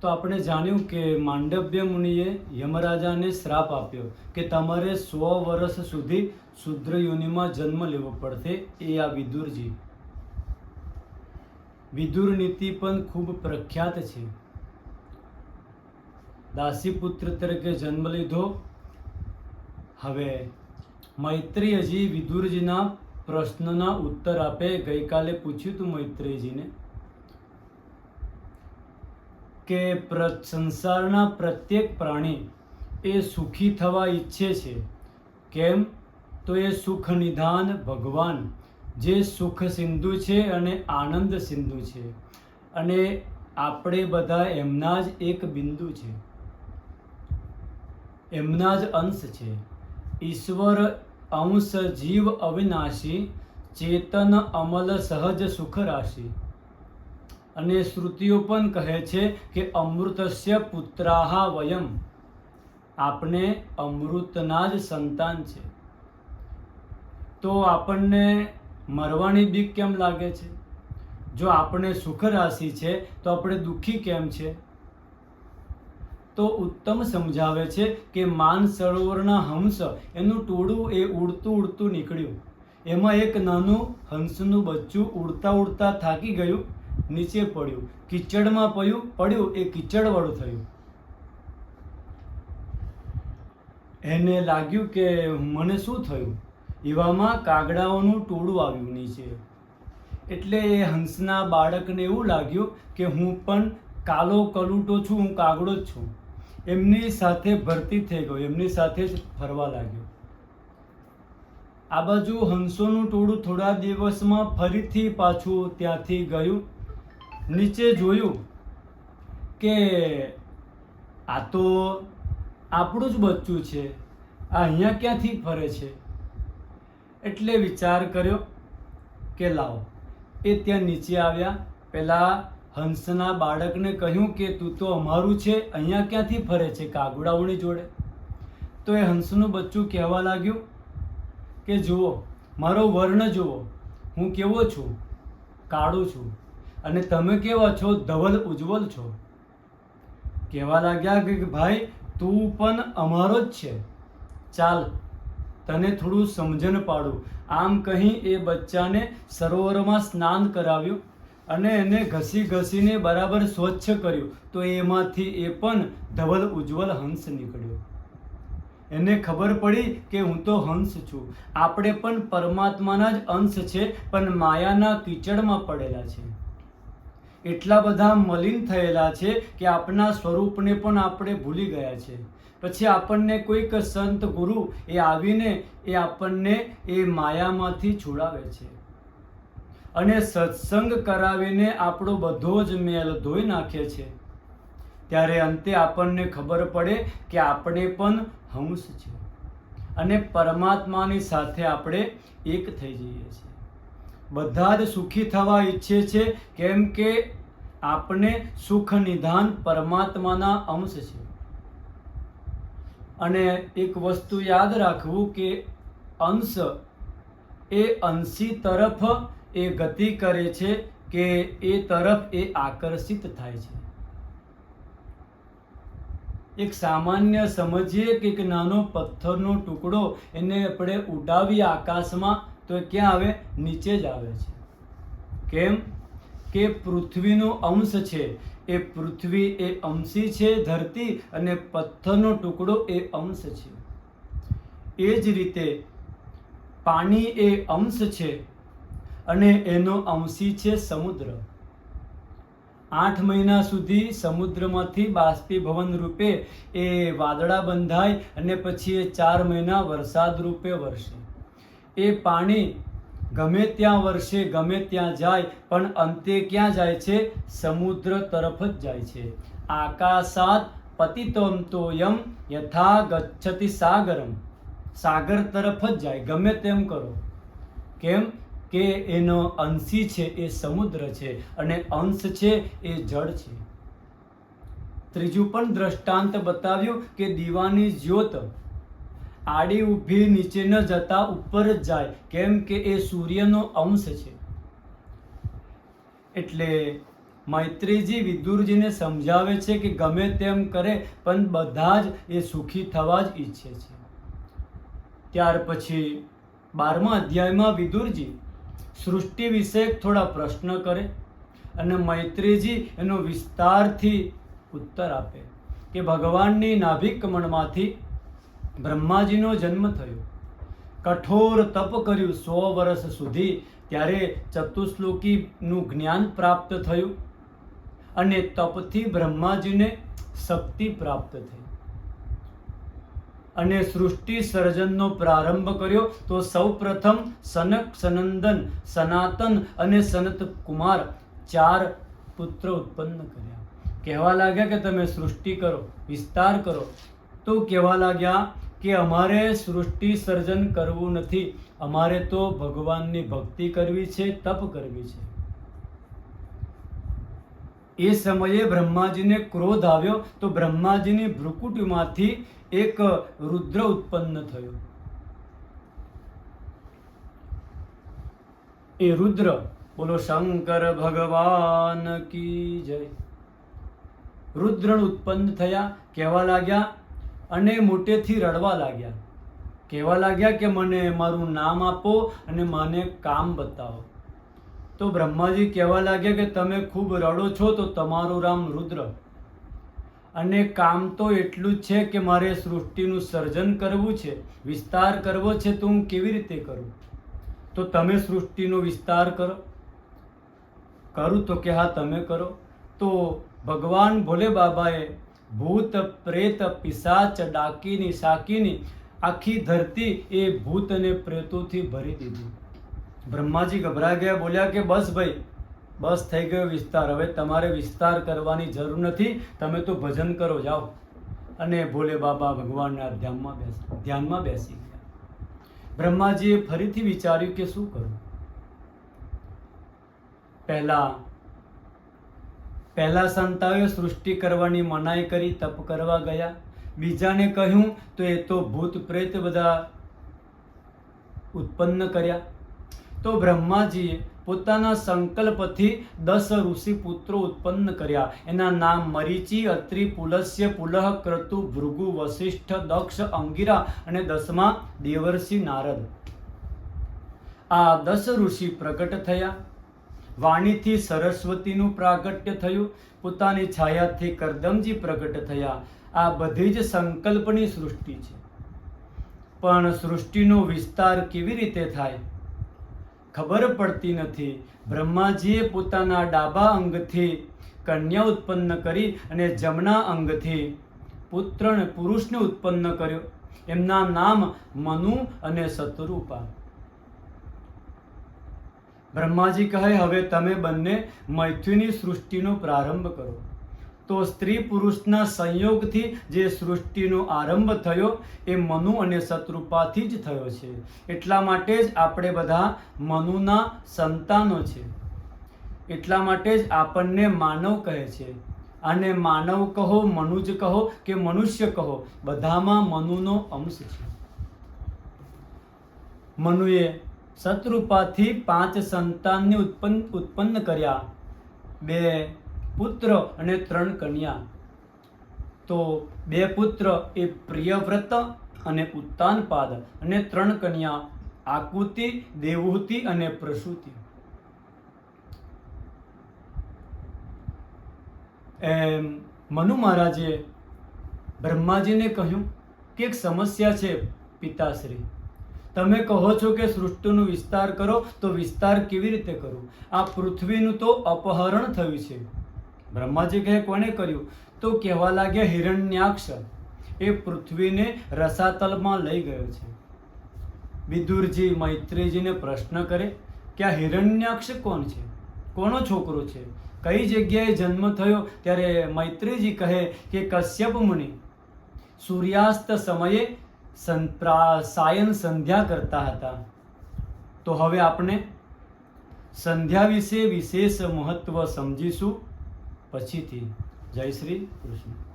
તો આપણે જાણ્યું કે માંડવ્ય મુનિએ યમરાજાને શ્રાપ આપ્યો કે તમારે સો વર્ષ સુધી શુદ્ર યોનિમાં જન્મ લેવો પડશે એ આ વિદુરજી. વિદુર નીતિ પણ ખૂબ પ્રખ્યાત છે. દાસીપુત્ર તરીકે જન્મ લીધો. હવે મૈત્રી હજી વિદુરજીના પ્રશ્નના ઉત્તર આપે. ગઈકાલે પૂછ્યું હતું મૈત્રીજીને કે સંસારના પ્રત્યેક પ્રાણી એ સુખી થવા ઈચ્છે છે. કેમ? તો એ સુખ નિધાન ભગવાન, જે સુખ સિંધુ છે અને આનંદ સિંધુ છે. અને આપણે બધા એમના જ એક બિંદુ છે. એમના જ અંશ છે. ઈશ્વર, અંશ, જીવ, અવિનાશી, ચેતન, અમલ, સહજ, સુખ, રાશિ. અને શ્રુતિઓ પણ કહે છે કે અમૃતસ્ય પુત્રાહા વયમ. આપણે અમૃતના જ સંતાન છે. તો આપણને મરવાની બીક કેમ લાગે છે? જો આપણે સુખ રાશિ છે, તો આપણે દુઃખી કેમ છે? તો ઉત્તમ સમજાવે છે કે માન સરોવરના હંસ એનું ટોળું એ ઉડતું ઉડતું નીકળ્યું. એમાં એક નાનું હંસનું બચ્ચું ઉડતા ઉડતા થાકી ગયું. નીચે પડ્યું. કિચડમાં પડ્યું પડ્યું, એ કિચડવાળું થયું. એને લાગ્યું કે મને શું થયું? એવામાં કાગડાઓનું ટોળું આવ્યું નીચે. એટલે એ હંસના બાળકને એવું લાગ્યું કે હું પણ કાલો કલુટો છું, હું કાગડો જ છું. એમની સાથે ભરતી થઈ ગયો એમની સાથે જ ફરવા લાગ્યો. આ બાજુ હંસોનું ટોળું થોડા દિવસમાં ફરીથી પાછું ત્યાંથી ગયું. નીચે જોયું કે આ તો આપણું જ બચ્ચું છે. આ અહીંયા ક્યાંથી ફરે છે? એટલે વિચાર કર્યો કે લાવો, એ ત્યાં નીચે આવ્યા. પહેલાં હંસના બાળકને કહ્યું કે, તું તો અમારું છે, અહીંયા ક્યાંથી ફરે છે? કાગડાઓની જોડે. તો એ હંસનું બચ્ચું કહેવા લાગ્યું કે, જુઓ, મારો વર્ણ જુઓ, હું કેવો છું? કાળો છું. અને તમે કેવા છો? ધવલ ઉજ્જવલ છો. કહેવા લાગ્યા કે ભાઈ, તું પણ અમારો જ છે. ચાલ, તને થોડું સમજણ પાડું. આમ કહી એ બચ્ચાને સરોવરમાં સ્નાન કરાવ્યું અને એને ઘસી ઘસીને બરાબર સ્વચ્છ કર્યું. તો એમાંથી એ પણ ધવલ ઉજ્જવલ હંસ નીકળ્યો. એને ખબર પડી કે હું તો હંસ છું. આપણે પણ પરમાત્માના જ અંશ છે, પણ માયાના કીચડમાં પડેલા છે. એટલા બધા મલિન થયેલા છે કે આપણા સ્વરૂપને પણ આપણે ભૂલી ગયા છે. પછી આપણને કોઈક સંત ગુરુ એ આવીને એ આપણને એ માયામાંથી છોડાવે છે. અને સત્સંગ કરાવીને આપણો બધો જ મેલ ધોઈ નાખે છે. ત્યારે અંતે આપણને ખબર પડે કે આપણે પણ હંસ છે. અને પરમાત્માની સાથે આપણે એક થઈ જઈએ છીએ. બધા જ સુખી થવા ઈચ્છે છે, કેમ કે આપણે સુખ નિધાન પરમાત્માના અંશ છે. અને એક વસ્તુ યાદ રાખવું કે અંશ એ અંશી તરફ એ ગતિ કરે છે કે એ તરફ એ આકર્ષિત થાય છે. એક સામાન્ય સમજીએ કે એક નાનો પથ્થરનો ટુકડો એને આપણે ઉડાવી આકાશમાં તો ક્યાં આવે? નીચે જ આવે છે. કેમ? કે પૃથ્વીનો અંશ છે. એ પૃથ્વી એ અંશી છે ધરતી અને પથ્થરનો ટુકડો એ અંશ છે. એ જ રીતે પાણી એ અંશ છે અને એનો અંશી છે સમુદ્ર. આઠ મહિના સુધી સમુદ્રમાંથી બાષ્પીભવન રૂપે એ વાદળા બંધાય અને પછી એ ચાર મહિના વરસાદ રૂપે વરસે. એ પાણી ગમે ત્યાં વર્ષે ગમે ત્યાં જાય, પણ અંતે ક્યાં જાય છે? સમુદ્ર તરફ જ જાય છે. આકાશાત પતિતમ તો યમ યથા ગચ્છતિ સાગરમ. સાગર તરફ જ જાય, ગમે તેમ કરો. કેમ કે એનો અંશી છે એ સમુદ્ર છે અને અંશ છે એ જળ છે. ત્રીજું પણ દ્રષ્ટાંત બતાવ્યું કે દીવાની જ્યોત આડી ઊભી નીચે ન જતા ઉપર જ જાય, કેમ કે એ સૂર્યનો અંશ છે. એટલે મૈત્રીજી વિદુરજીને સમજાવે છે કે ગમે તેમ કરે, પણ બધા જ એ સુખી થવા જ ઈચ્છે છે. ત્યાર પછી બારમા અધ્યાયમાં વિદુરજી સૃષ્ટિ વિશે થોડા પ્રશ્ન કરે અને મૈત્રીજી એનો વિસ્તારથી ઉત્તર આપે કે ભગવાનની નાભિક કમળમાંથી બ્રહ્માજીનો જન્મ થયો. કઠોર તપ કર્યું સો વર્ષ સુધી, ત્યારે ચતુશ્લોકીનું જ્ઞાન પ્રાપ્ત થયું અને તપથી બ્રહ્માજીને શક્તિ પ્રાપ્ત થઈ. અને સૃષ્ટિ સર્જનનો પ્રારંભ કર્યો તો સૌપ્રથમ સનક સનંદન, સનાતન અને સનત કુમાર ચાર પુત્ર ઉત્પન્ન કર્યા. કહેવા લાગ્યા કે તમે સૃષ્ટિ કરો, વિસ્તાર કરો. તો કહેવા લાગ્યા કે અમારે સૃષ્ટિ સર્જન કરવું નથી. અમારે તો ભગવાનની ભક્તિ કરવી છે, તપ કરવી છે. એ સમયે બ્રહ્માજીને ક્રોધ આવ્યો તો બ્રહ્માજીની ભ્રુકુટીમાંથી એક રુદ્ર ઉત્પન્ન થયો. એ રુદ્ર બોલો, શંકર ભગવાન કી જય. રુદ્ર ઉત્પન્ન થયા, કહેવા લાગ્યા અને મોટેથી રડવા લાગ્યા. કહેવા લાગ્યા કે, મને મારું નામ આપો અને મને કામ બતાવો. તો બ્રહ્માજી કહેવા લાગ્યા કે, તમે ખૂબ રડો છો તો તમારું રામ રુદ્ર. અને કામ તો એટલું જ છે કે મારે સૃષ્ટિનું સર્જન કરવું છે, વિસ્તાર કરવો છે તો હું કેવી રીતે કરું? તો તમે સૃષ્ટિનો વિસ્તાર કરો. કરું તો કે હા, તમે કરો. તો ભગવાન ભોલે બાબાએ ભૂત, પ્રેત, પિશાચ, ડાકીની, શાકીની આખી ધરતી એ ભૂત અને પ્રેતોથી ભરી દીધી. બ્રહ્માજી ગભરા ગયા, બોલ્યા કે, બસ ભાઈ, બસ થઈ ગયો વિસ્તાર. હવે તમારે વિસ્તાર કરવાની જરૂર નથી. તમે તો ભજન કરો, જાઓ. અને ભોલે બાબા ભગવાનના ધ્યાનમાં બેસ, ધ્યાનમાં બેસી ગયા. બ્રહ્માજીએ ફરીથી વિચાર્યું કે શું કરું? પહેલા પહેલા સંતાઓએ સૃષ્ટિ કરવાની મનાઈ કરી, તપ કરવા ગયા. બીજાને કહ્યું, તો એ તો ભૂત પ્રેત બધા ઉત્પન્ન કર્યા. તો બ્રહ્માજીએ પોતાના સંકલ્પથી દસ ઋષિ પુત્રો ઉત્પન્ન કર્યા. એના નામ મરીચી, અત્રિ, પુલસ્ય, પુલહ, ક્રતુ, ભૃગુ વશિષ્ઠ દક્ષ, અંગિરા અને દસમા દેવર્ષિ નારદ. આ દસ ઋષિ પ્રગટ થયા. વાણીથી સરસ્વતીનું પ્રાગટ્ય થયું, પોતાની છાયાથી કરદમજી પ્રગટ થયા. આ બધી જ સંકલ્પની સૃષ્ટિ છે. પણ સૃષ્ટિનો વિસ્તાર કેવી રીતે થાય? ખબર પડતી નથી. બ્રહ્માજીએ પોતાના ડાબા અંગથી કન્યા ઉત્પન્ન કરી અને જમણા અંગથી પુત્ર પુરુષને ઉત્પન્ન કર્યો. એમના નામ મનુ અને શત્રુપા બ્રહ્માજી કહે, હવે તમે બંને મૈથુની સૃષ્ટિનો પ્રારંભ કરો. તો સ્ત્રી પુરુષના સંયોગથી જે સૃષ્ટિનો આરંભ થયો, એ મનુ અને શત્રુપાથી જ થયો છે. એટલા માટે જ આપણે બધા મનુના સંતાનો છે. એટલા માટે જ આપણને માનવ કહે છે. અને માનવ કહો મનુજ કહો કે મનુષ્ય કહો, બધામાં મનુનો અંશ છે. મનુએ શત્રુપાથી પાંચ સંતાનને ઉત્પન્ન ઉત્પન્ન કર્યા. બે પુત્ર અને ત્રણ કન્યા. તો બે પુત્ર એ પ્રિયવ્રત અને ઉત્તાનપાદ અને ત્રણ કન્યા આકુતિ, દેવહૂતિ અને પ્રસૂતિ. એમ, મનુ મહારાજે બ્રહ્માજીને કહ્યું કે એક સમસ્યા છે પિતાશ્રી. તમે કહો છો કે સૃષ્ટિનો વિસ્તાર કરો, તો વિસ્તાર કેવી રીતે કરો? આ પૃથ્વીનું તો અપહરણ થયું છે. બ્રહ્માજી કહે કોને કર્યું? તો કહેવા લાગ્યા, હિરણ્યાક્ષ. એ પૃથ્વીને રસાતલમાં લઈ ગયો છે. વિદુરજી મૈત્રીજીને પ્રશ્ન કરે, કે આ હિરણ્યાક્ષ કોણ છે? કોનો છોકરો છે? કઈ જગ્યાએ જન્મ થયો? ત્યારે મૈત્રીજી કહે કે, કશ્યપ મુનિ. સૂર્યાસ્ત સમયે સાયન સંધ્યા કરતા હતા. તો હવે આપણે સંધ્યા વિશે વિશેષ મહત્વ સમજીશું. પછીથી. જય શ્રી કૃષ્ણ.